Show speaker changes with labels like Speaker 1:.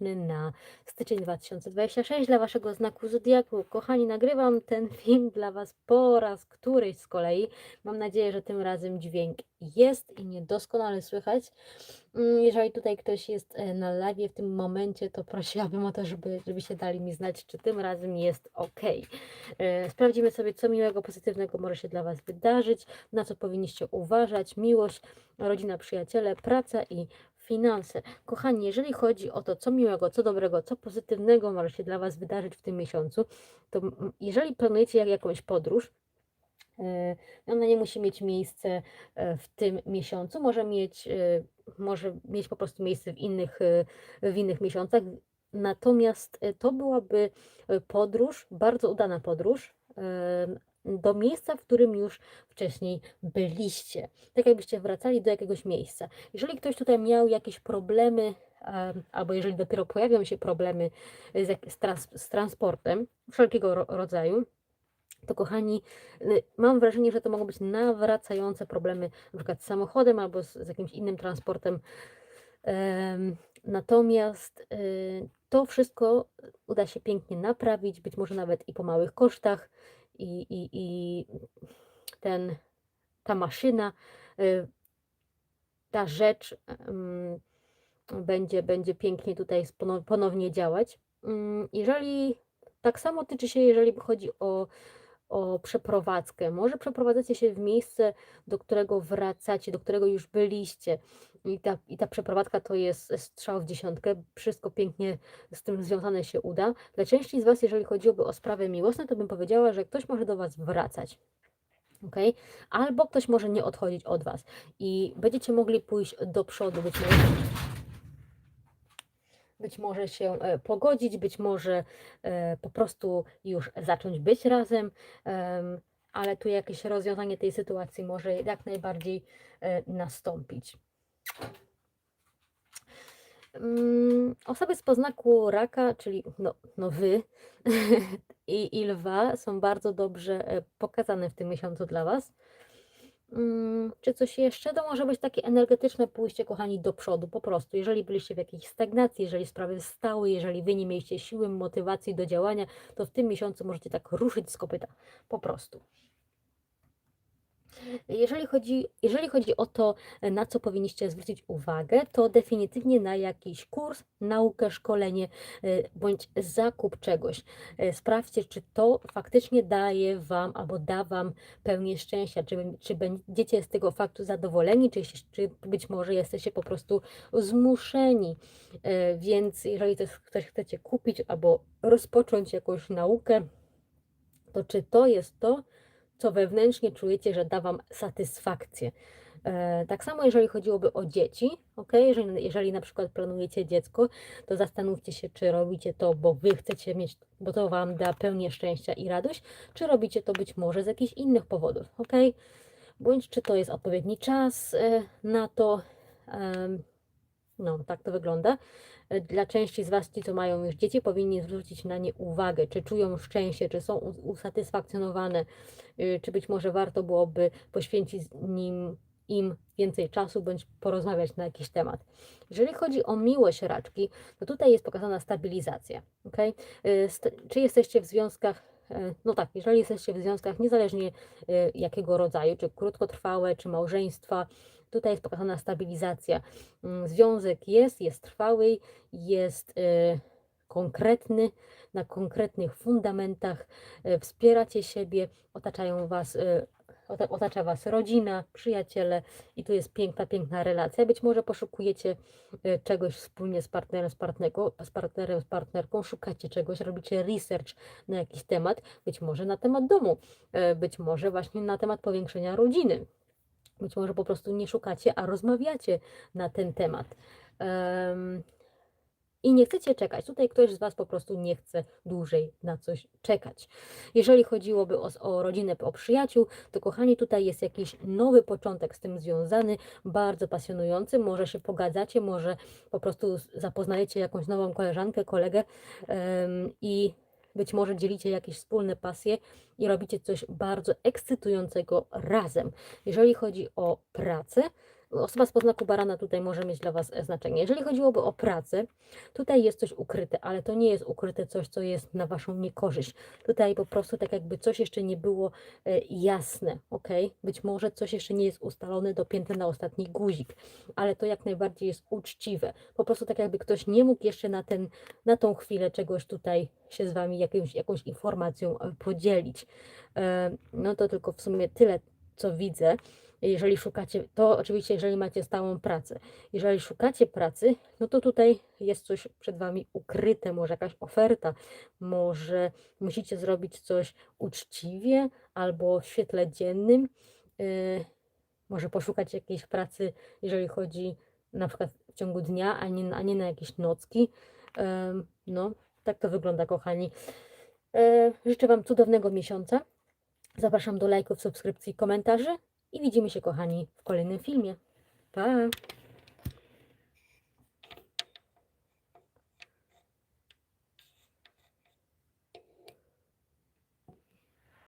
Speaker 1: na styczeń 2026 dla Waszego znaku Zodiaku. Kochani, nagrywam ten film dla Was po raz któryś z kolei. Mam nadzieję, że tym razem dźwięk jest i mnie doskonale słychać. Mm, Jeżeli tutaj ktoś jest e, na live w tym momencie, to prosiłabym o to, żeby, żebyście dali mi znać, czy tym razem jest ok. E, Sprawdzimy sobie, co miłego, pozytywnego może się dla Was wydarzyć, na co powinniście uważać. Miłość, rodzina, przyjaciele, praca i finanse. Kochani, jeżeli chodzi o to, co miłego, co dobrego, co pozytywnego może się dla Was wydarzyć w tym miesiącu, to jeżeli planujecie jak jakąś podróż, e, ona nie musi mieć miejsce w tym miesiącu, może mieć, e, może mieć po prostu miejsce w innych, e, w innych miesiącach. Natomiast e, to byłaby podróż, bardzo udana podróż do miejsca, w którym już wcześniej byliście. Tak jakbyście wracali do jakiegoś miejsca. Jeżeli ktoś tutaj miał jakieś problemy, em, albo jeżeli dopiero pojawią się problemy z, z, trans, z transportem wszelkiego ro, rodzaju, to kochani, mam wrażenie, że to mogą być nawracające problemy, na przykład z samochodem albo z, z jakimś innym transportem. Em, Natomiast y, to wszystko uda się pięknie naprawić, być może nawet i po małych kosztach, i, i, i ten, ta maszyna, y, ta rzecz em, będzie, będzie pięknie tutaj ponownie działać. Mm, Jeżeli tak samo tyczy się, jeżeli chodzi o, o przeprowadzkę, może przeprowadzacie się w miejsce, do którego wracacie, do którego już byliście. I ta, I ta przeprowadzka to jest strzał w dziesiątkę, wszystko pięknie z tym związane się uda. Dla części z Was, jeżeli chodziłoby o sprawy miłosne, to bym powiedziała, że ktoś może do Was wracać. Okay? Albo ktoś może nie odchodzić od Was i będziecie mogli pójść do przodu, być może być może się e, pogodzić, być może e, po prostu już zacząć być razem, em, ale tu jakieś rozwiązanie tej sytuacji może jak najbardziej e, nastąpić. Mm, Osoby z poznaku raka, czyli no, no wy i, i lwa są bardzo dobrze pokazane w tym miesiącu dla Was. Mm, Czy coś jeszcze? To może być takie energetyczne pójście, kochani, do przodu, po prostu. Jeżeli byliście w jakiejś stagnacji, jeżeli sprawy stały, jeżeli wy nie mieliście siły, motywacji do działania, to w tym miesiącu możecie tak ruszyć z kopyta, po prostu. Jeżeli chodzi, jeżeli chodzi o to, na co powinniście zwrócić uwagę, to definitywnie na jakiś kurs, naukę, szkolenie y, bądź zakup czegoś. Y, Sprawdźcie, czy to faktycznie daje Wam albo da Wam pełnię szczęścia, czy, czy będziecie z tego faktu zadowoleni, czy, czy być może jesteście po prostu zmuszeni. Y, Więc jeżeli ktoś chcecie kupić albo rozpocząć jakąś naukę, to czy to jest to, co wewnętrznie czujecie, że da Wam satysfakcję. E, Tak samo jeżeli chodziłoby o dzieci, ok? Jeżeli, jeżeli na przykład planujecie dziecko, to zastanówcie się, czy robicie to, bo Wy chcecie mieć, bo to Wam da pełnię szczęścia i radość, czy robicie to być może z jakichś innych powodów, ok? Bądź czy to jest odpowiedni czas e, na to. No, tak to wygląda. E, Dla części z Was, ci, co mają już dzieci, powinni zwrócić na nie uwagę, czy czują szczęście, czy są usatysfakcjonowane, y, czy być może warto byłoby poświęcić nim, im więcej czasu, bądź porozmawiać na jakiś temat. Jeżeli chodzi o miłość raczki, to tutaj jest pokazana stabilizacja. Okay? Czy jesteście w związkach, e, no tak, jeżeli jesteście w związkach, niezależnie e, jakiego rodzaju, czy krótkotrwałe, czy małżeństwa, tutaj jest pokazana stabilizacja. Mm, Związek jest, jest trwały, jest e, konkretny, na konkretnych fundamentach, e, wspieracie siebie, otaczają was, e, otacza was rodzina, przyjaciele i tu jest piękna, piękna relacja. Być może poszukujecie e, czegoś wspólnie z partnerem, z, partnerką, z partnerem, z partnerką, szukacie czegoś, robicie research na jakiś temat, być może na temat domu, e, być może właśnie na temat powiększenia rodziny. Być może po prostu nie szukacie, a rozmawiacie na ten temat. Em, I nie chcecie czekać. Tutaj ktoś z Was po prostu nie chce dłużej na coś czekać. Jeżeli chodziłoby o, o rodzinę, o przyjaciół, to kochani, tutaj jest jakiś nowy początek z tym związany, bardzo pasjonujący. Może się pogadzacie, może po prostu zapoznajecie jakąś nową koleżankę, kolegę i być może dzielicie jakieś wspólne pasje i robicie coś bardzo ekscytującego razem. Jeżeli chodzi o pracę, osoba z poznaku barana tutaj może mieć dla Was e, znaczenie. Jeżeli chodziłoby o pracę, tutaj jest coś ukryte, ale to nie jest ukryte coś, co jest na Waszą niekorzyść. Tutaj po prostu tak jakby coś jeszcze nie było e, jasne, ok? Być może coś jeszcze nie jest ustalone, dopięte na ostatni guzik, ale to jak najbardziej jest uczciwe. Po prostu tak jakby ktoś nie mógł jeszcze na, ten, na tą chwilę czegoś tutaj się z Wami jakąś, jakąś informacją e, podzielić. No to tylko w sumie tyle, co widzę. Jeżeli szukacie, to oczywiście, jeżeli macie stałą pracę. Jeżeli szukacie pracy, no to tutaj jest coś przed Wami ukryte, może jakaś oferta, może musicie zrobić coś uczciwie albo w świetle dziennym. Yy, może poszukać jakiejś pracy, jeżeli chodzi na przykład w ciągu dnia, a nie, a nie na jakieś nocki. Em, No, tak to wygląda, kochani. E, Życzę Wam cudownego miesiąca. Zapraszam do lajków, subskrypcji, komentarzy i widzimy się, kochani, w kolejnym filmie. Pa!